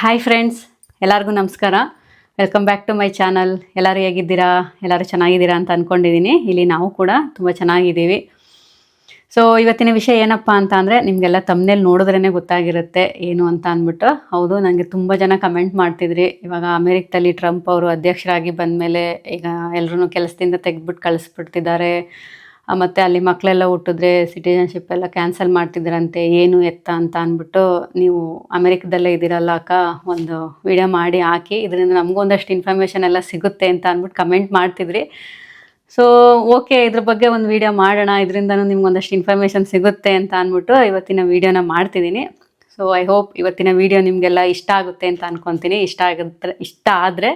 Hi friends ಎಲ್ಲರಿಗೂ ನಮಸ್ಕಾರ. Welcome back to my channel ಎಲ್ಲರೂ ಹೇಗಿದ್ದೀರಾ? ಎಲ್ಲರೂ ಚೆನ್ನಾಗಿದ್ದೀರಾ ಅಂತ ಅಂದ್ಕೊಂಡಿದ್ದೀನಿ ಇಲ್ಲಿ ನಾವು ಕೂಡ ತುಂಬ ಚೆನ್ನಾಗಿದ್ದೀವಿ. ಸೊ ಇವತ್ತಿನ ವಿಷಯ ಏನಪ್ಪ ಅಂತ ಅಂದರೆ ನಿಮಗೆಲ್ಲ ತಮ್ಮನೇಲಿ ನೋಡಿದ್ರೇ ಗೊತ್ತಾಗಿರುತ್ತೆ ಏನು ಅಂತ ಅಂದ್ಬಿಟ್ಟು. ಹೌದು ನನಗೆ ತುಂಬ ಜನ ಕಮೆಂಟ್ ಮಾಡ್ತಿದ್ರಿ. ಇವಾಗ ಅಮೇರಿಕದಲ್ಲಿ ಟ್ರಂಪ್ ಅವರು ಅಧ್ಯಕ್ಷರಾಗಿ ಬಂದಮೇಲೆ ಈಗ ಎಲ್ಲರೂ ಕೆಲಸದಿಂದ ತೆಗೆದ್ಬಿಟ್ಟು ಕಳಿಸ್ಬಿಡ್ತಿದ್ದಾರೆ. ಮತ್ತೆ ಅಲ್ಲಿ ಮಕ್ಕಳೆಲ್ಲ ಹುಟ್ಟಿದ್ರೆ ಸಿಟಿಜನ್ಶಿಪ್ ಎಲ್ಲ ಕ್ಯಾನ್ಸಲ್ ಮಾಡ್ತಿದ್ರಂತೆ ಏನು ಎತ್ತ ಅಂತ ಅಂದ್ಬಿಟ್ಟು ನೀವು ಅಮೆರಿಕದಲ್ಲೇ ಇದ್ದೀರಲ್ಲ ಅಕ್ಕ, ಒಂದು ವಿಡಿಯೋ ಮಾಡಿ ಹಾಕಿ, ಇದರಿಂದ ನಮಗೂ ಒಂದಷ್ಟು ಇನ್ಫಾರ್ಮೇಷನ್ ಎಲ್ಲ ಸಿಗುತ್ತೆ ಅಂತ ಅಂದ್ಬಿಟ್ಟು ಕಮೆಂಟ್ ಮಾಡ್ತಿದ್ರಿ. ಸೊ ಓಕೆ ಇದ್ರ ಬಗ್ಗೆ ಒಂದು ವಿಡಿಯೋ ಮಾಡೋಣ, ಇದರಿಂದನೂ ನಿಮ್ಗೆ ಒಂದಷ್ಟು ಇನ್ಫಾರ್ಮೇಷನ್ ಸಿಗುತ್ತೆ ಅಂತ ಅಂದ್ಬಿಟ್ಟು ಇವತ್ತಿನ ವಿಡಿಯೋನ ಮಾಡ್ತಿದ್ದೀನಿ. ಸೊ ಐ ಹೋಪ್ ಇವತ್ತಿನ ವಿಡಿಯೋ ನಿಮಗೆಲ್ಲ ಇಷ್ಟ ಆಗುತ್ತೆ ಅಂತ ಅನ್ಕೊತೀನಿ. ಇಷ್ಟ ಆಗಿದ್ರೆ, ಇಷ್ಟ ಆದರೆ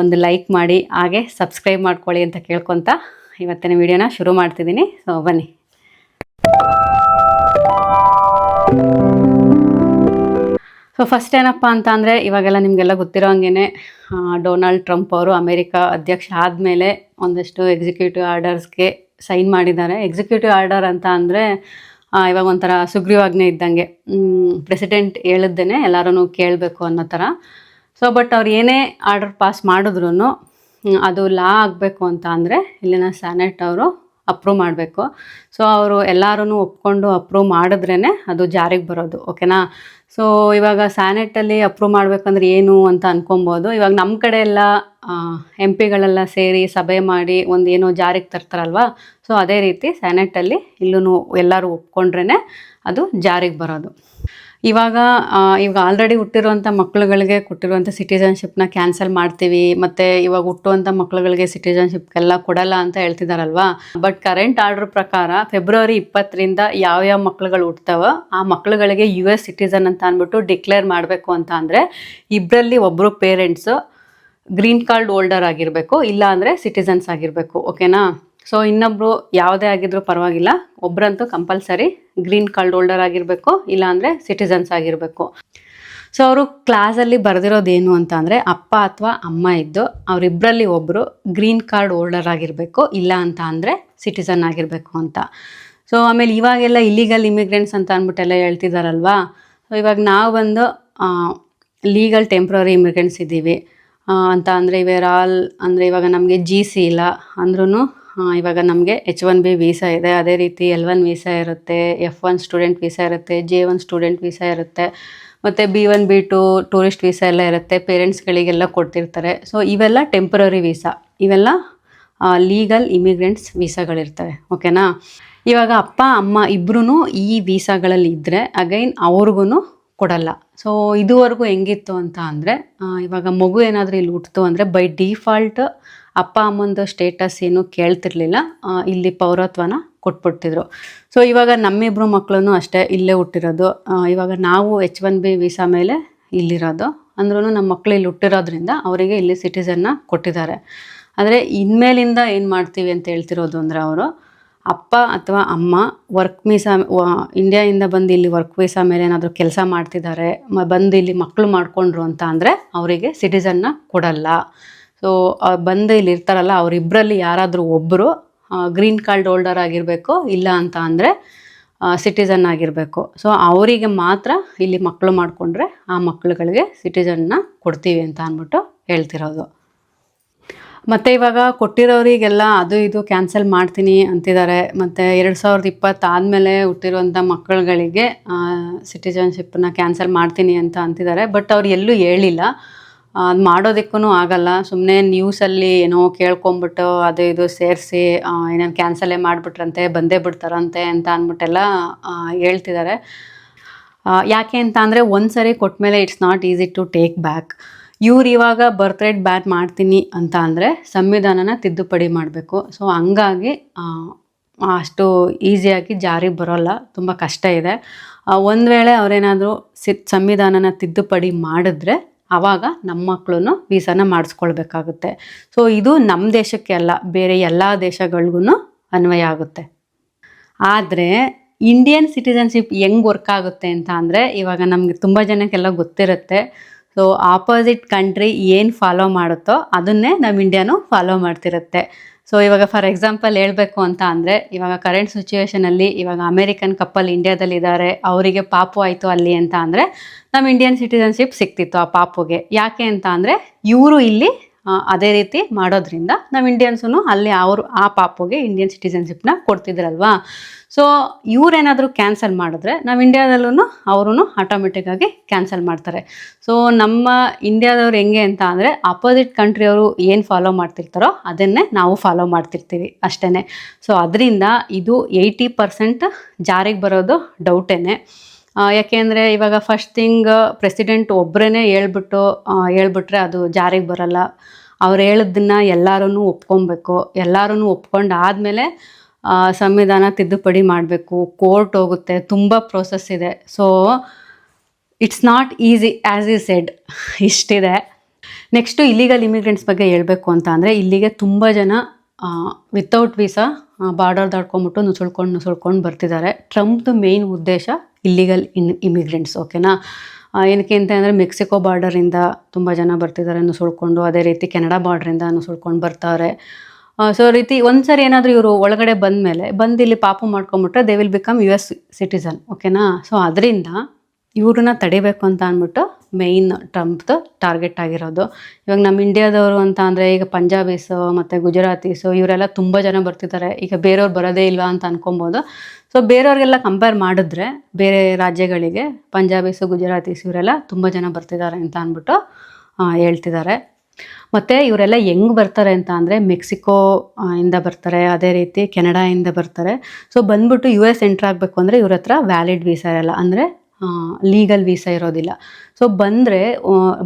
ಒಂದು ಲೈಕ್ ಮಾಡಿ, ಹಾಗೆ ಸಬ್ಸ್ಕ್ರೈಬ್ ಮಾಡ್ಕೊಳ್ಳಿ ಅಂತ ಕೇಳ್ಕೊತ ಇವತ್ತಿನ ವಿಡಿಯೋನ ಶುರು ಮಾಡ್ತಿದ್ದೀನಿ. ಸೊ ಬನ್ನಿ. ಸೊ ಫಸ್ಟ್ ಏನಪ್ಪ ಅಂತ ಅಂದರೆ, ಇವಾಗೆಲ್ಲ ನಿಮಗೆಲ್ಲ ಗೊತ್ತಿರೋ ಹಂಗೆ ಡೊನಾಲ್ಡ್ ಟ್ರಂಪ್ ಅವರು ಅಮೇರಿಕ ಅಧ್ಯಕ್ಷ ಆದಮೇಲೆ ಒಂದಷ್ಟು ಎಕ್ಸಿಕ್ಯೂಟಿವ್ ಆರ್ಡರ್ಸ್ಗೆ ಸೈನ್ ಮಾಡಿದ್ದಾರೆ. ಎಕ್ಸಿಕ್ಯೂಟಿವ್ ಆರ್ಡರ್ ಅಂತ ಅಂದರೆ ಇವಾಗ ಒಂಥರ ಸುಗ್ರೀವಾಜ್ಞೆ ಇದ್ದಂಗೆ. ಪ್ರೆಸಿಡೆಂಟ್ ಹೇಳಿದ್ದೇನೆ ಎಲ್ಲರೂ ಕೇಳಬೇಕು ಅನ್ನೋ ಥರ. ಸೊ ಬಟ್ ಅವ್ರು ಏನೇ ಆರ್ಡರ್ ಪಾಸ್ ಮಾಡಿದ್ರು ಅದು ಲಾ ಆಗಬೇಕು ಅಂತ ಅಂದರೆ ಇಲ್ಲಿನ ಸ್ಯಾನೆಟ್ ಅವರು ಅಪ್ರೂವ್ ಮಾಡಬೇಕು. ಸೊ ಅವರು ಎಲ್ಲರೂ ಒಪ್ಕೊಂಡು ಅಪ್ರೂವ್ ಮಾಡಿದ್ರೇ ಅದು ಜಾರಿಗೆ ಬರೋದು ಓಕೆನಾ ಸೊ ಇವಾಗ ಸ್ಯಾನೆಟಲ್ಲಿ ಅಪ್ರೂವ್ ಮಾಡಬೇಕಂದ್ರೆ ಏನು ಅಂತ ಅಂದ್ಕೊಬೋದು ಇವಾಗ ನಮ್ಮ ಕಡೆ ಎಲ್ಲ ಎಂ ಪಿಗಳೆಲ್ಲ ಸೇರಿ ಸಭೆ ಮಾಡಿ ಒಂದು ಏನೋ ಜಾರಿಗೆ ತರ್ತಾರಲ್ವ? ಸೊ ಅದೇ ರೀತಿ ಸ್ಯಾನೆಟಲ್ಲಿ ಇಲ್ಲೂ ಎಲ್ಲರೂ ಒಪ್ಕೊಂಡ್ರೇ ಅದು ಜಾರಿಗೆ ಬರೋದು. ಇವಾಗ ಇವಾಗ ಆಲ್ರೆಡಿ ಹುಟ್ಟಿರುವಂಥ ಮಕ್ಳುಗಳಿಗೆ ಕೊಟ್ಟಿರುವಂಥ ಸಿಟಿಜನ್ಶಿಪ್ನ ಕ್ಯಾನ್ಸಲ್ ಮಾಡ್ತೀವಿ, ಮತ್ತು ಇವಾಗ ಹುಟ್ಟುವಂಥ ಮಕ್ಳುಗಳಿಗೆ ಸಿಟಿಜನ್ಶಿಪ್ಗೆಲ್ಲ ಕೊಡಲ್ಲ ಅಂತ ಹೇಳ್ತಿದಾರಲ್ವಾ? ಬಟ್ ಕರೆಂಟ್ ಆರ್ಡರ್ ಪ್ರಕಾರ ಫೆಬ್ರವರಿ ಇಪ್ಪತ್ತರಿಂದ ಯಾವ ಮಕ್ಳುಗಳು ಹುಟ್ತಾವೋ ಆ ಮಕ್ಳುಗಳಿಗೆ ಯು ಎಸ್ ಸಿಟಿಸನ್ ಅಂತ ಅಂದ್ಬಿಟ್ಟು ಡಿಕ್ಲೇರ್ ಮಾಡಬೇಕು ಅಂತ ಅಂದರೆ ಇಬ್ಬರಲ್ಲಿ ಒಬ್ಬರು ಪೇರೆಂಟ್ಸು ಗ್ರೀನ್ ಕಾರ್ಡ್ ಹೋಲ್ಡರ್ ಆಗಿರಬೇಕು ಇಲ್ಲ ಅಂದರೆ ಸಿಟಿಸನ್ಸ್ ಆಗಿರಬೇಕು ಓಕೆನಾ ಸೊ ಇನ್ನೊಬ್ರು ಯಾವುದೇ ಆಗಿದ್ರೂ ಪರವಾಗಿಲ್ಲ. ಒಬ್ರಂತೂ ಕಂಪಲ್ಸರಿ ಗ್ರೀನ್ ಕಾರ್ಡ್ ಹೋಲ್ಡರ್ ಆಗಿರಬೇಕು, ಇಲ್ಲ ಅಂದರೆ ಸಿಟಿಸನ್ಸ್ ಆಗಿರಬೇಕು. ಸೊ ಅವರು ಕ್ಲಾಸಲ್ಲಿ ಬರೆದಿರೋದೇನು ಅಂತ ಅಂದರೆ ಅಪ್ಪ ಅಥವಾ ಅಮ್ಮ ಇದ್ದು ಅವರಿಬ್ಬರಲ್ಲಿ ಒಬ್ಬರು ಗ್ರೀನ್ ಕಾರ್ಡ್ ಹೋಲ್ಡರ್ ಆಗಿರಬೇಕು, ಇಲ್ಲ ಅಂತ ಅಂದರೆ ಸಿಟಿಸನ್ ಆಗಿರಬೇಕು ಅಂತ. ಸೊ ಆಮೇಲೆ ಇವಾಗೆಲ್ಲ ಇಲ್ಲಿಗಲ್ ಇಮಿಗ್ರೆಂಟ್ಸ್ ಅಂತ ಅಂದ್ಬಿಟ್ಟೆಲ್ಲ ಹೇಳ್ತಿದಾರಲ್ವಾ? ಸೊ ಇವಾಗ ನಾವು ಬಂದು ಲೀಗಲ್ ಟೆಂಪ್ರರಿ ಇಮಿಗ್ರೆಂಟ್ಸ್ ಇದ್ದೀವಿ. ಅಂತ ಅಂದರೆ ಇವೇರ್ ಆಲ್ ಅಂದರೆ ಇವಾಗ ನಮಗೆ ಜಿ ಸಿ ಇಲ್ಲ ಅಂದ್ರೂ ಇವಾಗ ನಮಗೆ ಎಚ್ ಒನ್ ಬಿ ವೀಸಾ ಇದೆ. ಅದೇ ರೀತಿ ಎಲ್ ಒನ್ ವೀಸಾ ಇರುತ್ತೆ ಎಫ್ ಒನ್ ಸ್ಟೂಡೆಂಟ್ ವೀಸಾ ಇರುತ್ತೆ ಜೆ ಒನ್ ಸ್ಟೂಡೆಂಟ್ ವೀಸಾ ಇರುತ್ತೆ, ಮತ್ತು B one B two tourist visa ಎಲ್ಲ ಇರುತ್ತೆ ಪೇರೆಂಟ್ಸ್ಗಳಿಗೆಲ್ಲ ಕೊಡ್ತಿರ್ತಾರೆ. ಸೊ ಇವೆಲ್ಲ ಟೆಂಪ್ರರಿ ವೀಸಾ ಇವೆಲ್ಲ ಲೀಗಲ್ ಇಮಿಗ್ರೆಂಟ್ಸ್ ವೀಸಾಗಳಿರ್ತವೆ ಓಕೆನಾ ಇವಾಗ ಅಪ್ಪ, ಅಮ್ಮ ಇಬ್ಬರೂ ಈ ವೀಸಾಗಳಲ್ಲಿ ಇದ್ದರೆ ಅಗೈನ್ ಅವ್ರಿಗೂ ಕೊಡಲ್ಲ. ಸೊ ಇದುವರೆಗೂ ಹೆಂಗಿತ್ತು ಅಂತ ಅಂದರೆ ಇವಾಗ ಮಗು ಏನಾದರೂ ಇಲ್ಲಿ ಹುಟ್ಟಿತು ಅಂದರೆ ಬೈ ಡಿಫಾಲ್ಟ್ ಅಪ್ಪ ಅಮ್ಮಂದು ಸ್ಟೇಟಸ್ ಏನು ಕೇಳ್ತಿರ್ಲಿಲ್ಲ. ಇಲ್ಲಿ ಪೌರತ್ವನ ಕೊಟ್ಬಿಡ್ತಿದ್ರು. ಸೊ ಇವಾಗ ನಮ್ಮಿಬ್ರು ಮಕ್ಕಳು ಅಷ್ಟೇ ಇಲ್ಲೇ ಹುಟ್ಟಿರೋದು. ಇವಾಗ ನಾವು ಎಚ್ ಒನ್ ಬಿ ವೀಸಾ ಮೇಲೆ ಇಲ್ಲಿರೋದು. ಅಂದ್ರೂ ನಮ್ಮ ಮಕ್ಕಳು ಇಲ್ಲಿ ಹುಟ್ಟಿರೋದ್ರಿಂದ ಅವರಿಗೆ ಇಲ್ಲಿ ಸಿಟಿಸನ್ನ ಕೊಟ್ಟಿದ್ದಾರೆ. ಆದರೆ ಇನ್ಮೇಲಿಂದ ಏನು ಮಾಡ್ತೀವಿ ಅಂತ ಹೇಳ್ತಿರೋದು ಅಂದರೆ ಅವರು, ಅಪ್ಪ ಅಥವಾ ಅಮ್ಮ ವರ್ಕ್ ವೀಸಾ ಇಂಡಿಯಾಯಿಂದ ಬಂದು ಇಲ್ಲಿ ವರ್ಕ್ ವೀಸಾ ಮೇಲೆ ಏನಾದರೂ ಕೆಲಸ ಮಾಡ್ತಿದ್ದಾರೆ ಬಂದು ಇಲ್ಲಿ ಮಕ್ಕಳು ಮಾಡಿಕೊಂಡ್ರು ಅಂತ ಅಂದರೆ ಅವರಿಗೆ ಸಿಟಿಸನ್ನ ಕೊಡಲ್ಲ. ಸೊ ಬಂದು ಇಲ್ಲಿ ಇರ್ತಾರಲ್ಲ ಅವರಿಬ್ಬರಲ್ಲಿ ಯಾರಾದರೂ ಒಬ್ಬರು ಗ್ರೀನ್ ಕಾರ್ಡ್ ಹೋಲ್ಡರ್ ಆಗಿರಬೇಕು, ಇಲ್ಲ ಅಂತ ಅಂದರೆ ಸಿಟಿಸನ್ ಆಗಿರಬೇಕು. ಸೊ ಅವರಿಗೆ ಮಾತ್ರ ಇಲ್ಲಿ ಮಕ್ಕಳು ಮಾಡಿಕೊಂಡ್ರೆ ಆ ಮಕ್ಕಳುಗಳಿಗೆ ಸಿಟಿಸನ್ನ ಕೊಡ್ತೀವಿ ಅಂತ ಅಂದ್ಬಿಟ್ಟು ಹೇಳ್ತಿರೋದು. ಮತ್ತು ಇವಾಗ ಕೊಟ್ಟಿರೋರಿಗೆಲ್ಲ ಅದು ಇದು ಕ್ಯಾನ್ಸಲ್ ಮಾಡ್ತೀನಿ ಅಂತಿದ್ದಾರೆ. ಮತ್ತು ಎರಡು ಸಾವಿರದ ಇಪ್ಪತ್ತಾದಮೇಲೆ ಹುಟ್ಟಿರುವಂಥ ಮಕ್ಕಳುಗಳಿಗೆ ಸಿಟಿಜನ್ಶಿಪ್ಪನ್ನ ಕ್ಯಾನ್ಸಲ್ ಮಾಡ್ತೀನಿ ಅಂತ ಅಂತಿದ್ದಾರೆ. ಬಟ್ ಅವ್ರು ಎಲ್ಲೂ ಹೇಳಿಲ್ಲ. ಅದು ಮಾಡೋದಕ್ಕೂ ಆಗಲ್ಲ. ಸುಮ್ಮನೆ ನ್ಯೂಸಲ್ಲಿ ಏನೋ ಕೇಳ್ಕೊಂಬಿಟ್ಟು ಅದು ಇದು ಸೇರಿಸಿ ಏನೇನು ಕ್ಯಾನ್ಸಲೇ ಮಾಡಿಬಿಟ್ರಂತೆ, ಬಂದೇ ಬಿಡ್ತಾರಂತೆ ಅಂತ ಅಂದ್ಬಿಟ್ಟೆಲ್ಲ ಹೇಳ್ತಿದ್ದಾರೆ ಯಾಕೆ ಅಂತ ಅಂದರೆ ಒಂದು ಸರಿ ಕೊಟ್ಟಮೇಲೆ it's not easy to take back ಇವ್ರು ಇವಾಗ ಬರ್ತ್ ರೇಟ್ ಬ್ಯಾನ್ ಮಾಡ್ತೀನಿ ಅಂತ ಅಂದರೆ ಸಂವಿಧಾನನ ತಿದ್ದುಪಡಿ ಮಾಡಬೇಕು. ಸೊ ಹಂಗಾಗಿ ಅಷ್ಟು ಈಸಿಯಾಗಿ ಜಾರಿಗೆ ಬರೋಲ್ಲ. ತುಂಬ ಕಷ್ಟ ಇದೆ. ಒಂದು ವೇಳೆ ಅವರೇನಾದರೂ ಸಿ, ಸಂವಿಧಾನನ ತಿದ್ದುಪಡಿ ಮಾಡಿದ್ರೆ ಆವಾಗ ನಮ್ಮ ಮಕ್ಕಳು ವೀಸಾನ ಮಾಡಿಸ್ಕೊಳ್ಬೇಕಾಗುತ್ತೆ. ಸೊ ಇದು ನಮ್ಮ ದೇಶಕ್ಕೆ ಅಲ್ಲ, ಬೇರೆ ಎಲ್ಲ ದೇಶಗಳಿಗೂ ಅನ್ವಯ ಆಗುತ್ತೆ. ಆದರೆ ಇಂಡಿಯನ್ ಸಿಟಿಸನ್ಶಿಪ್ ಹೆಂಗೆ ವರ್ಕ್ ಆಗುತ್ತೆ ಅಂತ ಅಂದರೆ, ಇವಾಗ ನಮಗೆ ತುಂಬ ಜನಕ್ಕೆಲ್ಲ ಗೊತ್ತಿರುತ್ತೆ. ಸೊ ಆಪೋಸಿಟ್ ಕಂಟ್ರಿ ಏನು ಫಾಲೋ ಮಾಡುತ್ತೋ ಅದನ್ನೇ ನಮ್ಮ ಇಂಡಿಯಾನು ಫಾಲೋ ಮಾಡ್ತಿರುತ್ತೆ. ಸೊ ಇವಾಗ ಫಾರ್ ಎಕ್ಸಾಂಪಲ್ ಹೇಳಬೇಕು ಅಂತ ಅಂದರೆ, ಇವಾಗ ಕರೆಂಟ್ ಸಿಚುವೇಷನಲ್ಲಿ ಇವಾಗ ಅಮೇರಿಕನ್ ಕಪ್ಪಲ್ ಇಂಡಿಯಾದಲ್ಲಿ ಇದ್ದಾರೆ ಅವರಿಗೆ ಪಾಪು ಆಯಿತು ಅಲ್ಲಿ ಅಂತ ಅಂದರೆ ನಮ್ಮ ಇಂಡಿಯನ್ ಸಿಟಿಸನ್ಶಿಪ್ ಸಿಕ್ತಿತ್ತು ಆ ಪಾಪುಗೆ. ಯಾಕೆ ಅಂತ ಅಂದರೆ, ಇವರು ಇಲ್ಲಿ ಅದೇ ರೀತಿ ಮಾಡೋದ್ರಿಂದ ನಮ್ಮ ಇಂಡಿಯನ್ಸೂ ಅಲ್ಲಿ ಅವರು, ಆ ಪಾಪುಗೆ ಇಂಡಿಯನ್ ಸಿಟಿಸನ್ಶಿಪ್ನ ಕೊಡ್ತಿದ್ರಲ್ವಾ? ಸೊ ಇವರೇನಾದರೂ ಕ್ಯಾನ್ಸಲ್ ಮಾಡಿದ್ರೆ ನಾವು ಇಂಡಿಯಾದಲ್ಲೂ ಅವರು ಆಟೋಮೆಟಿಕ್ಕಾಗಿ ಕ್ಯಾನ್ಸಲ್ ಮಾಡ್ತಾರೆ. ಸೊ ನಮ್ಮ ಇಂಡಿಯಾದವ್ರು ಹೆಂಗೆ ಅಂತ ಅಂದರೆ ಅಪೋಸಿಟ್ ಕಂಟ್ರಿಯವರು ಏನು ಫಾಲೋ ಮಾಡ್ತಿರ್ತಾರೋ ಅದನ್ನೇ ನಾವು ಫಾಲೋ ಮಾಡ್ತಿರ್ತೀವಿ ಅಷ್ಟೇ ಸೊ ಅದರಿಂದ ಇದು ಏಯ್ಟಿ ಪರ್ಸೆಂಟ್ ಜಾರಿಗೆ ಬರೋದು ಡೌಟೇ ಯಾಕೆ ಅಂದರೆ ಇವಾಗ ಫಸ್ಟ್ ಥಿಂಗ್ ಪ್ರೆಸಿಡೆಂಟ್ ಒಬ್ಬರೇ ಹೇಳ್ಬಿಟ್ಟು ಹೇಳ್ಬಿಟ್ರೆ ಅದು ಜಾರಿಗೆ ಬರಲ್ಲ. ಅವ್ರು ಹೇಳಿದ್ದನ್ನ ಎಲ್ಲರೂ ಒಪ್ಕೊಬೇಕು. ಎಲ್ಲರೂ ಒಪ್ಕೊಂಡು ಆದಮೇಲೆ ಸಂವಿಧಾನ ತಿದ್ದುಪಡಿ ಮಾಡಬೇಕು, ಕೋರ್ಟ್ ಹೋಗುತ್ತೆ, ತುಂಬ ಪ್ರೋಸೆಸ್ ಇದೆ. So it's not easy as I said ಇಷ್ಟಿದೆ. Next illegal immigrants ಬಗ್ಗೆ ಹೇಳಬೇಕು ಅಂತ ಅಂದರೆ, ಇಲ್ಲಿಗೆ ತುಂಬ ಜನ ವಿತೌಟ್ ವೀಸಾ ಬಾರ್ಡರ್ ದಾಟ್ಕೊಂಬಿಟ್ಟು ನುಸುಳ್ಕೊಂಡು ನುಸುಳ್ಕೊಂಡು ಬರ್ತಿದ್ದಾರೆ. ಟ್ರಂಪ್ದು ಮೇಯ್ನ್ ಉದ್ದೇಶ ಇಲ್ಲಿಗಲ್ ಇನ್ ಇಮಿಗ್ರೆಂಟ್ಸ್ ಓಕೆನಾ ಏನಕ್ಕೆ ಅಂತ ಅಂದರೆ ಮೆಕ್ಸಿಕೋ ಬಾರ್ಡರಿಂದ ತುಂಬ ಜನ ಬರ್ತಿದ್ದಾರೆ, ನುಸುಳ್ಕೊಂಡು, ಅದೇ ರೀತಿ ಕೆನಡಾ ಬಾರ್ಡ್ರಿಂದ ನುಸುಳ್ಕೊಂಡು ಬರ್ತಾರೆ. ಸೊ ರೀತಿ ಒಂದ್ಸರಿ ಏನಾದರೂ ಇವರು ಒಳಗಡೆ ಬಂದ ಮೇಲೆ ಬಂದು ಇಲ್ಲಿ ಪಾಪು ಮಾಡ್ಕೊಂಬಿಟ್ರೆ they will become U S citizen ಓಕೆನಾ ಸೊ ಅದರಿಂದ ಇವ್ರನ್ನ ತಡಿಬೇಕು ಅಂತ ಅಂದ್ಬಿಟ್ಟು ಮೇಯ್ನ್ ಟ್ರಂಪ್ದು ಟಾರ್ಗೆಟ್ ಆಗಿರೋದು. ಇವಾಗ ನಮ್ಮ ಇಂಡಿಯಾದವರು ಅಂತ ಅಂದರೆ ಈಗ ಪಂಜಾಬೀಸು ಮತ್ತು ಗುಜರಾತೀಸು ಇವರೆಲ್ಲ ತುಂಬ ಜನ ಬರ್ತಿದ್ದಾರೆ. ಈಗ ಬೇರೆಯವ್ರು ಬರೋದೇ ಇಲ್ವಾ ಅಂತ ಅನ್ಕೊಬೋದು. ಸೊ ಬೇರೆಯವ್ರಿಗೆಲ್ಲ ಕಂಪೇರ್ ಮಾಡಿದ್ರೆ ಬೇರೆ ರಾಜ್ಯಗಳಿಗೆ ಪಂಜಾಬೀಸು ಗುಜರಾತೀಸು ಇವರೆಲ್ಲ ತುಂಬ ಜನ ಬರ್ತಿದ್ದಾರೆ ಅಂತ ಅಂದ್ಬಿಟ್ಟು ಹೇಳ್ತಿದ್ದಾರೆ. ಮತ್ತು ಇವರೆಲ್ಲ ಹೆಂಗೆ ಬರ್ತಾರೆ ಅಂತ ಅಂದರೆ ಮೆಕ್ಸಿಕೋ ಇಂದ ಬರ್ತಾರೆ, ಅದೇ ರೀತಿ ಕೆನಡಾಯಿಂದ ಬರ್ತಾರೆ. ಸೊ ಬಂದ್ಬಿಟ್ಟು ಯು ಎಸ್ ಎಂಟ್ರ್ ಆಗಬೇಕು ಅಂದರೆ ಇವ್ರ ಹತ್ರ ವ್ಯಾಲಿಡ್ ವೀಸಾ ಇರಲ್ಲ. ಅಂದರೆ ಲೀಗಲ್ ವೀಸಾ ಇರೋದಿಲ್ಲ. ಸೊ ಬಂದರೆ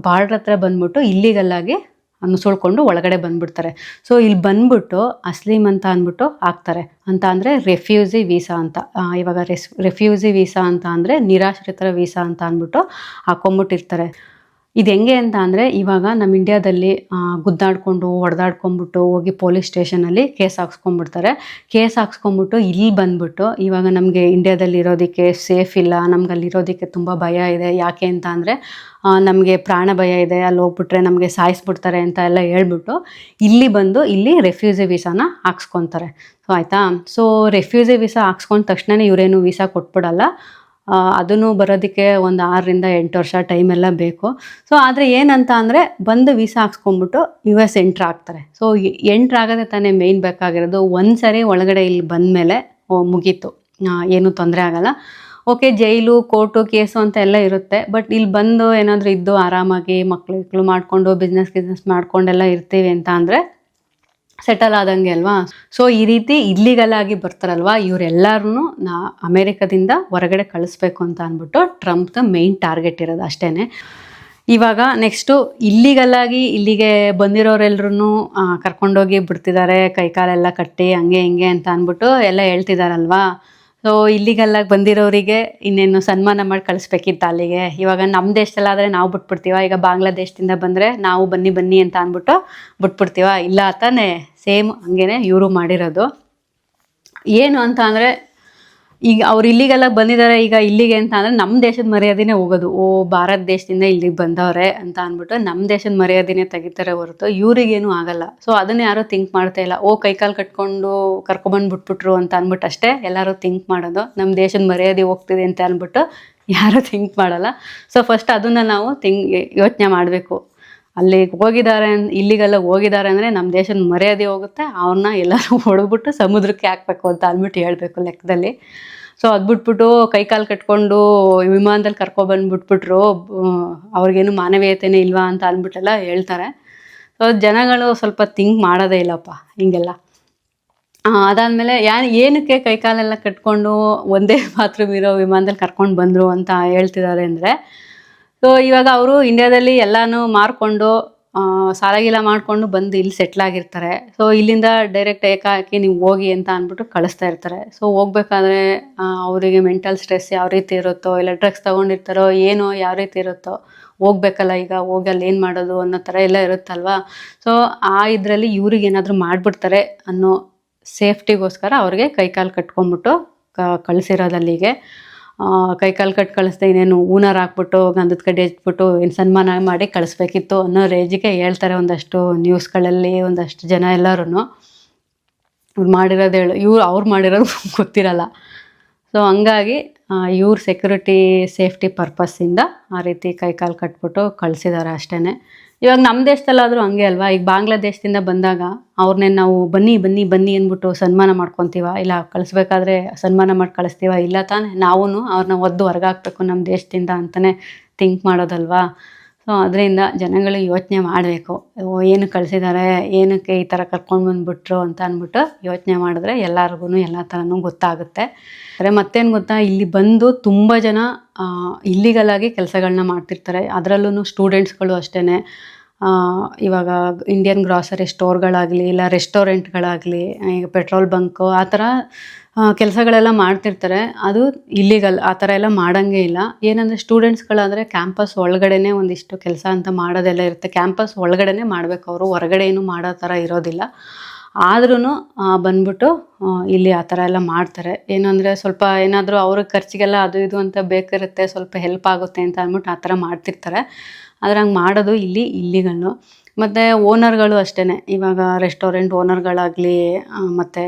ಬಾರ್ಡ್ರ್ ಹತ್ರ ಬಂದ್ಬಿಟ್ಟು ಇಲ್ಲಿಗಲ್ಲಾಗಿ ನುಸುಳ್ಕೊಂಡು ಒಳಗಡೆ ಬಂದ್ಬಿಡ್ತಾರೆ. ಸೊ ಇಲ್ಲಿ ಬಂದ್ಬಿಟ್ಟು ಅಸ್ಲೀಮ್ ಅಂತ ಅಂದ್ಬಿಟ್ಟು ಹಾಕ್ತಾರೆ. ಅಂತ ಅಂದರೆ ರೆಫ್ಯೂಸಿ ವೀಸಾ ಅಂತ. ಇವಾಗ ರೆಸ್ ರೆಫ್ಯೂಸಿ ವೀಸಾ ಅಂತ ಅಂದರೆ ನಿರಾಶ್ರಿತರ ವೀಸಾ ಅಂತ ಅಂದ್ಬಿಟ್ಟು ಹಾಕೊಂಬಿಟ್ಟಿರ್ತಾರೆ ಇದು ಹೆಂಗೆ ಅಂತ ಅಂದರೆ ಇವಾಗ ನಮ್ಮ ಇಂಡಿಯಾದಲ್ಲಿ ಗುದ್ದಾಡ್ಕೊಂಡು ಹೊಡೆದಾಡ್ಕೊಂಬಿಟ್ಟು ಹೋಗಿ ಪೊಲೀಸ್ ಸ್ಟೇಷನಲ್ಲಿ ಕೇಸ್ ಹಾಕ್ಸ್ಕೊಂಡ್ಬಿಡ್ತಾರೆ. ಕೇಸ್ ಹಾಕ್ಸ್ಕೊಂಬಿಟ್ಟು ಇಲ್ಲಿ ಬಂದ್ಬಿಟ್ಟು ಇವಾಗ ನಮಗೆ ಇಂಡಿಯಾದಲ್ಲಿ ಇರೋದಕ್ಕೆ ಸೇಫ್ ಇಲ್ಲ ನಮ್ಗೆ ಅಲ್ಲಿ ಇರೋದಕ್ಕೆ ತುಂಬ ಭಯ ಇದೆ. ಯಾಕೆ ಅಂತ ಅಂದರೆ ನಮಗೆ ಪ್ರಾಣ ಭಯ ಇದೆ, ಅಲ್ಲಿ ಹೋಗ್ಬಿಟ್ರೆ ನಮಗೆ ಸಾಯಿಸ್ಬಿಡ್ತಾರೆ ಅಂತ ಎಲ್ಲ ಹೇಳ್ಬಿಟ್ಟು ಇಲ್ಲಿ ಬಂದು ಇಲ್ಲಿ ರೆಫ್ಯೂಸಿ ವೀಸಾನ ಹಾಕ್ಸ್ಕೊತಾರೆ. ಸೊ ಆಯಿತಾ? ಸೊ ರೆಫ್ಯೂಸಿ ವೀಸಾ ಹಾಕ್ಸ್ಕೊಂಡ ತಕ್ಷಣ ಇವರೇನು ವೀಸಾ ಕೊಟ್ಬಿಡಲ್ಲ. ಅದನ್ನು ಬರೋದಕ್ಕೆ ಒಂದು ಆರರಿಂದ ಎಂಟು ವರ್ಷ ಟೈಮ್ ಎಲ್ಲ ಬೇಕು. ಸೊ ಆದರೆ ಏನಂತ ಅಂದರೆ ಬಂದು ವೀಸಾ ಹಾಕ್ಸ್ಕೊಂಬಿಟ್ಟು ಯು ಎಸ್ ಎಂಟ್ರ್ ಆಗ್ತಾರೆ ಸೊ ಎಂಟ್ರ್ ಆಗೋದೇ ತಾನೇ ಮೇಯ್ನ್ ಬೇಕಾಗಿರೋದು. ಒಂದು ಸರಿ ಒಳಗಡೆ ಇಲ್ಲಿ ಬಂದಮೇಲೆ ಮುಗೀತು. ಏನು ಏನೂ ತೊಂದರೆ ಆಗಲ್ಲ. ಓಕೆ ಜೈಲು, ಕೋರ್ಟು, ಕೇಸು ಅಂತ ಎಲ್ಲ ಇರುತ್ತೆ. ಬಟ್ ಇಲ್ಲಿ ಬಂದು ಏನಾದರೂ ಇದ್ದು ಆರಾಮಾಗಿ ಮಕ್ಳು ಮಕ್ಕಳು ಮಾಡಿಕೊಂಡು ಬಿಸ್ನೆಸ್ ಗಿಸ್ನೆಸ್ ಮಾಡ್ಕೊಂಡೆಲ್ಲ ಇರ್ತೀವಿ ಅಂತ ಅಂದರೆ ಸೆಟಲ್ ಆದಂಗೆ ಅಲ್ವಾ? ಸೊ ಈ ರೀತಿ ಇಲ್ಲಿಗಲ್ ಆಗಿ ಬರ್ತಾರಲ್ವಾ? ಇವರೆಲ್ಲರೂ ನಾ ಅಮೇರಿಕದಿಂದ ಹೊರಗಡೆ ಕಳಿಸ್ಬೇಕು ಅಂತ ಅಂದ್ಬಿಟ್ಟು ಟ್ರಂಪ್ದ ಮೇನ್ ಟಾರ್ಗೆಟ್ ಇರೋದು ಅಷ್ಟೇ ಇವಾಗ ನೆಕ್ಸ್ಟು ಇಲ್ಲಿಗಲ್ಲಾಗಿ ಇಲ್ಲಿಗೆ ಬಂದಿರೋರೆಲ್ಲರೂ ಕರ್ಕೊಂಡೋಗಿ ಬಿಡ್ತಿದ್ದಾರೆ, ಕೈಕಾಲೆಲ್ಲ ಕಟ್ಟಿ, ಹಂಗೆ ಹಿಂಗೆ ಅಂತ ಅಂದ್ಬಿಟ್ಟು ಎಲ್ಲ ಹೇಳ್ತಿದಾರಲ್ವಾ? ಸೊ ಇಲ್ಲಿಗೆಲ್ಲ ಬಂದಿರೋರಿಗೆ ಇನ್ನೇನು ಸನ್ಮಾನ ಮಾಡಿ ಕಳಿಸ್ಬೇಕಿತ್ತು ಅಲ್ಲಿಗೆ. ಇವಾಗ ನಮ್ಮ ದೇಶದಲ್ಲಾದರೆ ನಾವು ಬಿಟ್ಬಿಡ್ತೀವ. ಈಗ ಬಾಂಗ್ಲಾದೇಶದಿಂದ ಬಂದರೆ ನಾವು ಬನ್ನಿ ಬನ್ನಿ ಅಂತ ಅಂದ್ಬಿಟ್ಟು ಬಿಟ್ಬಿಡ್ತೀವ. ಇಲ್ಲ ತಾನೇ? ಸೇಮ್ ಹಂಗೇನೆ ಇವರು ಮಾಡಿರೋದು. ಏನು ಅಂತ ಅಂದರೆ ಈಗ ಅವ್ರು ಇಲ್ಲಿಗೆಲ್ಲ ಬಂದಿದ್ದಾರೆ, ಈಗ ಇಲ್ಲಿಗೆ ಅಂತ ಅಂದರೆ ನಮ್ಮ ದೇಶದ ಮರ್ಯಾದೆನೇ ಹೋಗೋದು. ಓ, ಭಾರತ ದೇಶದಿಂದ ಇಲ್ಲಿಗೆ ಬಂದವ್ರೆ ಅಂತ ಅಂದ್ಬಿಟ್ಟು ನಮ್ಮ ದೇಶದ ಮರ್ಯಾದೆನೇ ತೆಗಿತಾರೆ ಹೊರತು ಇವ್ರಿಗೇನು ಆಗಲ್ಲ. ಸೊ ಅದನ್ನ ಯಾರೂ ಥಿಂಕ್ ಮಾಡ್ತಾ ಇಲ್ಲ. ಓ ಕೈಕಾಲು ಕಟ್ಕೊಂಡು ಕರ್ಕೊಂಡ್ಬಂದು ಬಿಟ್ಬಿಟ್ರು ಅಂತ ಅಂದ್ಬಿಟ್ಟು ಅಷ್ಟೇ ಎಲ್ಲರೂ ಥಿಂಕ್ ಮಾಡೋದು. ನಮ್ಮ ದೇಶದ ಮರ್ಯಾದೆ ಹೋಗ್ತಿದೆ ಅಂತ ಅಂದ್ಬಿಟ್ಟು ಯಾರೂ ಥಿಂಕ್ ಮಾಡಲ್ಲ. ಸೊ ಫಸ್ಟ್ ಅದನ್ನು ನಾವು ಥಿಂಕ್ ಯೋಚನೆ ಮಾಡಬೇಕು. ಅಲ್ಲಿ ಹೋಗಿದ್ದಾರೆ ಇಲ್ಲಿಗೆಲ್ಲ ಹೋಗಿದ್ದಾರೆ ಅಂದರೆ ನಮ್ಮ ದೇಶದ ಮರ್ಯಾದೆ ಹೋಗುತ್ತೆ ಅವ್ರನ್ನ ಎಲ್ಲರೂ ಹೊಡೆದ್ಬಿಟ್ಟು ಸಮುದ್ರಕ್ಕೆ ಹಾಕ್ಬೇಕು ಅಂತ ಅಂದ್ಬಿಟ್ಟು ಹೇಳಬೇಕು ಲೆಕ್ಕದಲ್ಲಿ. ಸೊ ಅದು ಬಿಟ್ಬಿಟ್ಟು ಕೈಕಾಲು ಕಟ್ಕೊಂಡು ವಿಮಾನದಲ್ಲಿ ಕರ್ಕೊಬಂದ್ಬಿಟ್ಬಿಟ್ರು ಅವ್ರಿಗೇನು ಮಾನವೀಯತೆನೇ ಇಲ್ವಾ ಅಂತ ಅಂದ್ಬಿಟ್ಟೆಲ್ಲ ಹೇಳ್ತಾರೆ. ಸೊ ಜನಗಳು ಸ್ವಲ್ಪ ಥಿಂಕ್ ಮಾಡೋದೇ ಇಲ್ಲಪ್ಪ, ಹಿಂಗೆಲ್ಲ. ಅದಾದಮೇಲೆ ಯಾ ಏನಕ್ಕೆ ಕೈಕಾಲೆಲ್ಲ ಕಟ್ಕೊಂಡು ಒಂದೇ ಬಾತ್ರೂಮ್ ಇರೋ ವಿಮಾನದಲ್ಲಿ ಕರ್ಕೊಂಡು ಬಂದರು ಅಂತ ಹೇಳ್ತಿದ್ದಾರೆ ಅಂದರೆ, ಸೊ, ಇವಾಗ ಅವರು ಇಂಡಿಯಾದಲ್ಲಿ ಎಲ್ಲನೂ ಮಾರ್ಕೊಂಡು ಸಾಲ ಗೀಲ ಮಾಡಿಕೊಂಡು ಬಂದು ಇಲ್ಲಿ ಸೆಟ್ಲ್ ಆಗಿರ್ತಾರೆ. ಸೊ ಇಲ್ಲಿಂದ ಡೈರೆಕ್ಟ್ ಏಕಾಕಿ ನೀವು ಹೋಗಿ ಅಂತ ಅಂದ್ಬಿಟ್ಟು ಕಳಿಸ್ತಾ ಇರ್ತಾರೆ. ಸೊ ಹೋಗ್ಬೇಕಾದ್ರೆ ಅವರಿಗೆ ಮೆಂಟಲ್ ಸ್ಟ್ರೆಸ್ ಯಾವ ರೀತಿ ಇರುತ್ತೋ ಇಲ್ಲ ಡ್ರಗ್ಸ್ ತೊಗೊಂಡಿರ್ತಾರೋ ಏನೋ ಯಾವ ರೀತಿ ಇರುತ್ತೋ ಹೋಗ್ಬೇಕಲ್ಲ ಈಗ ಹೋಗಿ ಅಲ್ಲಿ ಏನು ಮಾಡೋದು ಅನ್ನೋ ಥರ ಎಲ್ಲ ಇರುತ್ತಲ್ವಾ? ಸೊ ಆ ಇದರಲ್ಲಿ ಇವ್ರಿಗೆ ಏನಾದರೂ ಮಾಡಿಬಿಡ್ತಾರೆ ಅನ್ನೋ ಸೇಫ್ಟಿಗೋಸ್ಕರ ಅವ್ರಿಗೆ ಕೈಕಾಲು ಕಟ್ಕೊಂಬಿಟ್ಟು ಕ ಕಳಿಸಿರೋದು ಅಲ್ಲಿಗೆ. ಆ, ಕೈಕಾಲು ಕಟ್ ಕಳಿಸ್ದೆ, ಇನ್ನೇನು ಊನರ್ ಹಾಕ್ಬಿಟ್ಟು, ಗಂಧದ ಕಡ್ಡಿ ಹಚ್ಬಿಟ್ಟು, ಏನು ಸನ್ಮಾನ ಮಾಡಿ ಕಳಿಸ್ಬೇಕಿತ್ತು ಅನ್ನೋ ರೇಜಿಗೆ ಹೇಳ್ತಾರೆ ಒಂದಷ್ಟು ನ್ಯೂಸ್ಗಳಲ್ಲಿ ಒಂದಷ್ಟು ಜನ ಎಲ್ಲರೂ ಇವ್ರು ಮಾಡಿರೋದು ಹೇಳು, ಇವ್ರು ಅವ್ರು ಮಾಡಿರೋದು ಗೊತ್ತಿರಲ್ಲ. ಸೊ ಹಂಗಾಗಿ ಇವ್ರ ಸೆಕ್ಯೂರಿಟಿ ಸೇಫ್ಟಿ ಪರ್ಪಸ್ಸಿಂದ ಆ ರೀತಿ ಕೈಕಾಲು ಕಟ್ಬಿಟ್ಟು ಕಳಿಸಿದ್ದಾರೆ ಅಷ್ಟೇ ಇವಾಗ ನಮ್ಮ ದೇಶದಲ್ಲಾದರೂ ಹಂಗೆ ಅಲ್ವಾ? ಈಗ ಬಾಂಗ್ಲಾದೇಶದಿಂದ ಬಂದಾಗ ಅವ್ರನ್ನೇ ನಾವು ಬನ್ನಿ ಬನ್ನಿ ಬನ್ನಿ ಅಂದ್ಬಿಟ್ಟು ಸನ್ಮಾನ ಮಾಡ್ಕೊತೀವ? ಇಲ್ಲ ಕಳಿಸ್ಬೇಕಾದ್ರೆ ಸನ್ಮಾನ ಮಾಡಿ ಕಳಿಸ್ತೀವ? ಇಲ್ಲ ತಾನೇ? ನಾವೂ ಅವ್ರನ್ನ ಒದ್ದು ಹೊರಗಾಕ್ಬೇಕು ನಮ್ಮ ದೇಶದಿಂದ ಅಂತಲೇ ಥಿಂಕ್ ಮಾಡೋದಲ್ವಾ? ಸೊ ಅದರಿಂದ ಜನಗಳು ಯೋಚನೆ ಮಾಡಬೇಕು. ಏನು ಕಳಿಸಿದ್ದಾರೆ ಏನಕ್ಕೆ ಈ ಥರ ಕರ್ಕೊಂಡು ಬಂದುಬಿಟ್ರು ಅಂತ ಅಂದ್ಬಿಟ್ಟು ಯೋಚನೆ ಮಾಡಿದ್ರೆ ಎಲ್ಲರಿಗೂ ಎಲ್ಲ ಥರನೂ ಗೊತ್ತಾಗುತ್ತೆ. ಆದರೆ ಮತ್ತೇನು ಗೊತ್ತಾ? ಇಲ್ಲಿ ಬಂದು ತುಂಬ ಜನ ಇಲ್ಲಿಗಲಾಗಿ ಕೆಲಸಗಳನ್ನ ಮಾಡ್ತಿರ್ತಾರೆ. ಅದರಲ್ಲೂ ಸ್ಟೂಡೆಂಟ್ಸ್ಗಳು ಅಷ್ಟೇ ಇವಾಗ ಇಂಡಿಯನ್ ಗ್ರಾಸರಿ ಸ್ಟೋರ್ಗಳಾಗಲಿ ಇಲ್ಲ ರೆಸ್ಟೋರೆಂಟ್ಗಳಾಗಲಿ ಈಗ ಪೆಟ್ರೋಲ್ ಬಂಕು, ಆ ಥರ ಕೆಲಸಗಳೆಲ್ಲ ಮಾಡ್ತಿರ್ತಾರೆ. ಅದು ಇಲ್ಲಿಗಲ್ ಆ ಥರ ಎಲ್ಲ ಮಾಡೋಂಗೆ ಇಲ್ಲ. ಏನಂದರೆ ಸ್ಟೂಡೆಂಟ್ಸ್ಗಳಾದರೆ ಕ್ಯಾಂಪಸ್ ಒಳಗಡೆ ಒಂದಿಷ್ಟು ಕೆಲಸ ಅಂತ ಮಾಡೋದೆಲ್ಲ ಇರುತ್ತೆ. ಕ್ಯಾಂಪಸ್ ಒಳಗಡೆನೇ ಮಾಡಬೇಕು ಅವರು. ಹೊರಗಡೆ ಏನು ಮಾಡೋ ಥರ ಇರೋದಿಲ್ಲ. ಆದ್ರೂ ಬಂದ್ಬಿಟ್ಟು ಇಲ್ಲಿ ಆ ಥರ ಎಲ್ಲ ಮಾಡ್ತಾರೆ. ಏನಂದರೆ ಸ್ವಲ್ಪ ಏನಾದರೂ ಅವ್ರ ಖರ್ಚಿಗೆಲ್ಲ ಅದು ಇದು ಅಂತ ಬೇಕಿರುತ್ತೆ, ಸ್ವಲ್ಪ ಹೆಲ್ಪ್ ಆಗುತ್ತೆ ಅಂತ ಅಂದ್ಬಿಟ್ಟು ಆ ಥರ ಮಾಡ್ತಿರ್ತಾರೆ. ಆದರೆ ಹಂಗೆ ಮಾಡೋದು ಇಲ್ಲಿ ಇಲ್ಲಿಗಲ್ಲು ಮತ್ತು ಓನರ್ಗಳು ಅಷ್ಟೇ ಇವಾಗ ರೆಸ್ಟೋರೆಂಟ್ ಓನರ್ಗಳಾಗಲಿ ಮತ್ತು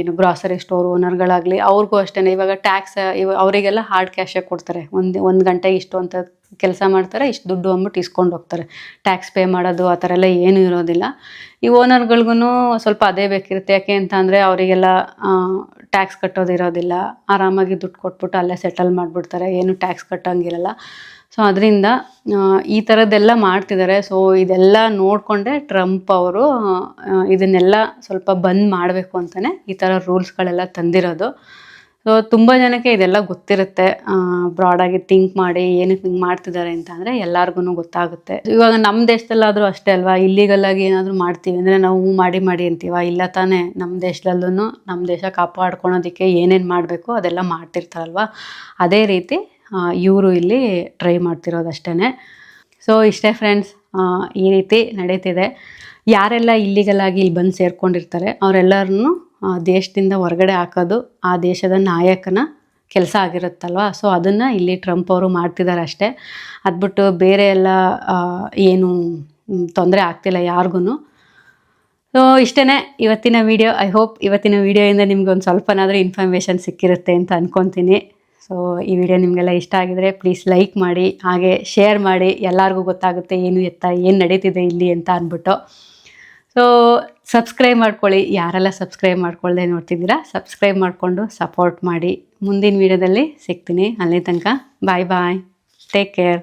ಏನು ಗ್ರಾಸರಿ ಸ್ಟೋರ್ ಓನರ್ಗಳಾಗಲಿ ಅವ್ರಿಗೂ ಅಷ್ಟೇ ಇವಾಗ ಟ್ಯಾಕ್ಸ್ ಇವ, ಅವರಿಗೆಲ್ಲ ಹಾರ್ಡ್ ಕ್ಯಾಶೇ ಕೊಡ್ತಾರೆ. ಒಂದು ಒಂದು ಗಂಟೆಗೆ ಇಷ್ಟು ಅಂತ ಕೆಲಸ ಮಾಡ್ತಾರೆ, ಇಷ್ಟು ದುಡ್ಡು ಅಂದ್ಬಿಟ್ಟು ಇಸ್ಕೊಂಡು ಹೋಗ್ತಾರೆ. ಟ್ಯಾಕ್ಸ್ ಪೇ ಮಾಡೋದು, ಆ ಥರ ಎಲ್ಲ ಏನೂ ಇರೋದಿಲ್ಲ. ಈ ಓನರ್ಗಳ್ಗೂ ಸ್ವಲ್ಪ ಅದೇ ಬೇಕಿರುತ್ತೆ. ಯಾಕೆ ಅಂತ ಅಂದರೆ ಅವರಿಗೆಲ್ಲ ಟ್ಯಾಕ್ಸ್ ಕಟ್ಟೋದಿರೋದಿಲ್ಲ ಆರಾಮಾಗಿ ದುಡ್ಡು ಕೊಟ್ಬಿಟ್ಟು ಅಲ್ಲೇ ಸೆಟಲ್ ಮಾಡಿಬಿಡ್ತಾರೆ. ಏನು ಟ್ಯಾಕ್ಸ್ ಕಟ್ಟೋಂಗಿರಲ್ಲ. ಸೊ ಅದರಿಂದ ಈ ಥರದ್ದೆಲ್ಲ ಮಾಡ್ತಿದ್ದಾರೆ. ಸೊ ಇದೆಲ್ಲ ನೋಡಿಕೊಂಡೆ ಟ್ರಂಪ್ ಅವರು ಇದನ್ನೆಲ್ಲ ಸ್ವಲ್ಪ ಬಂದ್ ಮಾಡಬೇಕು ಅಂತಲೇ ಈ ಥರ ರೂಲ್ಸ್ಗಳೆಲ್ಲ ತಂದಿರೋದು. ಸೊ ತುಂಬ ಜನಕ್ಕೆ ಇದೆಲ್ಲ ಗೊತ್ತಿರುತ್ತೆ. ಬ್ರಾಡಾಗಿ ಥಿಂಕ್ ಮಾಡಿ ಏನಕ್ಕೆ ಹಿಂಗೆ ಮಾಡ್ತಿದ್ದಾರೆ ಅಂತ ಅಂದರೆ ಎಲ್ಲರಿಗೂ ಗೊತ್ತಾಗುತ್ತೆ. ಇವಾಗ ನಮ್ಮ ದೇಶದಲ್ಲಾದರೂ ಅಷ್ಟೇ ಅಲ್ವಾ? ಇಲ್ಲಿಗಲ್ಲಾಗಿ ಏನಾದರೂ ಮಾಡ್ತೀವಿ ಅಂದರೆ ನಾವು ಮಾಡಿ ಮಾಡಿ ಅಂತೀವ? ಇಲ್ಲ ತಾನೇ ನಮ್ಮ ದೇಶದಲ್ಲೂ ನಮ್ಮ ದೇಶ ಕಾಪಾಡ್ಕೊಳೋದಕ್ಕೆ ಏನೇನು ಮಾಡಬೇಕು ಅದೆಲ್ಲ ಮಾಡ್ತಿರ್ತಾರಲ್ವ? ಅದೇ ರೀತಿ ಇವರು ಇಲ್ಲಿ ಟ್ರೈ ಮಾಡ್ತಿರೋದಷ್ಟೇ ಸೊ ಇಷ್ಟೇ ಫ್ರೆಂಡ್ಸ್ ಈ ರೀತಿ ನಡೀತಿದೆ. ಯಾರೆಲ್ಲ ಇಲ್ಲಿಗಲಾಗಿ ಇಲ್ಲಿ ಬಂದು ಸೇರ್ಕೊಂಡಿರ್ತಾರೆ, ಅವರೆಲ್ಲರನ್ನು ದೇಶದಿಂದ ಹೊರಗಡೆ ಹಾಕೋದು ಆ ದೇಶದ ನಾಯಕನ ಕೆಲಸ ಆಗಿರುತ್ತಲ್ವ? ಸೊ ಅದನ್ನು ಇಲ್ಲಿ ಟ್ರಂಪ್ ಅವರು ಮಾಡ್ತಿದ್ದಾರೆ ಅಷ್ಟೇ. ಅದ್ಬಿಟ್ಟು ಬೇರೆ ಎಲ್ಲ ಏನು ತೊಂದರೆ ಆಗ್ತಿಲ್ಲ ಯಾರಿಗೂ ಸೊ ಇಷ್ಟೇ ಇವತ್ತಿನ ವಿಡಿಯೋ ಐ ಹೋಪ್ ಇವತ್ತಿನ ವಿಡಿಯೋಯಿಂದ ನಿಮ್ಗೆ ಒಂದು ಸ್ವಲ್ಪನಾದರೂ ಇನ್ಫಾರ್ಮೇಷನ್ ಸಿಕ್ಕಿರುತ್ತೆ ಅಂತ ಅಂದ್ಕೊತೀನಿ ಸೊ ಈ ವಿಡಿಯೋ ನಿಮಗೆಲ್ಲ ಇಷ್ಟ ಆಗಿದರೆ ಪ್ಲೀಸ್ ಲೈಕ್ ಮಾಡಿ, ಹಾಗೆ ಶೇರ್ ಮಾಡಿ, ಎಲ್ಲರಿಗೂ ಗೊತ್ತಾಗುತ್ತೆ ಏನು ಎತ್ತ, ಏನು ನಡೀತಿದೆ ಇಲ್ಲಿ ಅಂತ ಅಂದ್ಬಿಟ್ಟು. ಸೊ ಸಬ್ಸ್ಕ್ರೈಬ್ ಮಾಡ್ಕೊಳ್ಳಿ. ಯಾರೆಲ್ಲ ಸಬ್ಸ್ಕ್ರೈಬ್ ಮಾಡ್ಕೊಳ್ಳದೆ ನೋಡ್ತಿದ್ದೀರಾ ಸಬ್ಸ್ಕ್ರೈಬ್ ಮಾಡಿಕೊಂಡು ಸಪೋರ್ಟ್ ಮಾಡಿ. ಮುಂದಿನ ವಿಡಿಯೋದಲ್ಲಿ ಸಿಗ್ತೀನಿ. ಅಲ್ಲಿ ತನಕ ಬಾಯ್ ಬಾಯ್ ಟೇಕ್ ಕೇರ್